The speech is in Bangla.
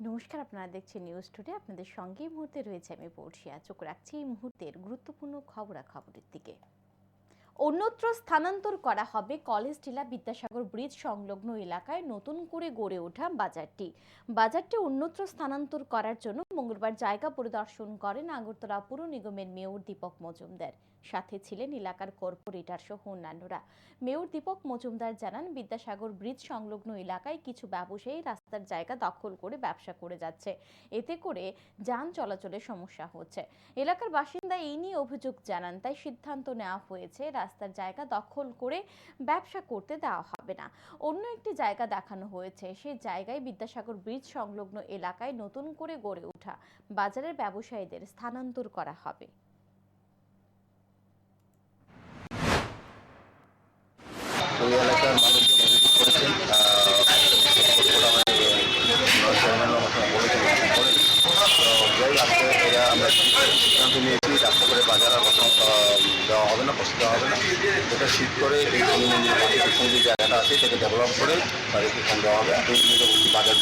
নমস্কার, আপনারা দেখছেন নিউজ টুডে আপনাদের সঙ্গে এই মুহূর্তে রয়েছে আমি পড়শিয়া চোখ রাখছি এই মুহূর্তের গুরুত্বপূর্ণ খবরাখবরের দিকে। অন্যত্র স্থানান্তর করা হবে কলেজ, টিলা, বিদ্যাসাগর ব্রিজ সংলগ্ন এলাকায় নতুন করে গড়ে ওঠা বাজারটি। বাজারটি অন্যত্র স্থানান্তর করার জন্য মঙ্গলবার জায়গা পরিদর্শন করেন আগরতলা পুর নিগমের মেয়র দীপক মজুমদার। সাথে ছিলেন এলাকার কর্পোরেটর সহ অন্যান্যরা। মেয়র দীপক মজুমদার জানান, বিদ্যাসাগর ব্রিজ সংলগ্ন এলাকায় কিছু ব্যবসায়ী রাস্তার জায়গা দখল করে ব্যবসা করে যাচ্ছে। এতে করে যান চলাচলের সমস্যা হচ্ছে। এলাকার বাসিন্দা এই নিয়ে অভিযোগ জানান, তাই সিদ্ধান্ত নেওয়া হয়েছে রাস্তার জায়গা দখল করে ব্যবসা করতে দেওয়া হবে না। অন্য একটি জায়গা দেখানো হয়েছে, সেই জায়গায় বিদ্যাসাগর ব্রিজ সংলগ্ন এলাকায় নতুন করে গড়ে ওঠা বাজারের ব্যবসায়ীদের স্থানান্তর করা হবে। আমরা সিদ্ধান্ত নিয়েছি, রাস্তা করে বাজার আর কখনো দেওয়া হবে না বসে দেওয়া হবে না এটা শীত করে এই যে জায়গাটা আছে সেটা ডেভেলপ করে তাদেরকে ফোন দেওয়া হবে বাজার